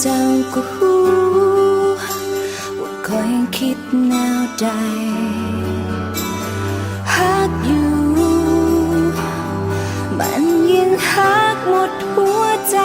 เจ้าก็หูว่าคอยคิดแนวใดฮักอยู่ มันยินฮักหมดหัวใจ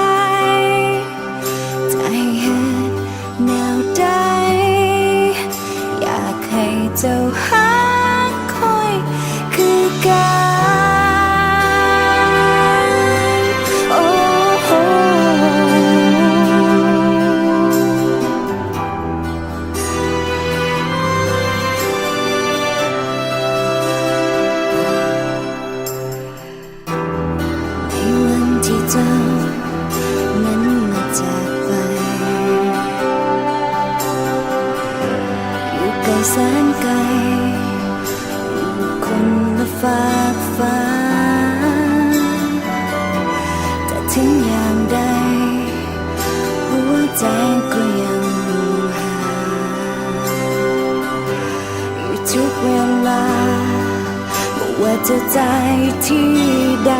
ฝากฟ้า แต่ถึงอย่างใด หัวใจก็ยังหาอยู่ทุกเวลาไม่ว่าจะใจที่ใด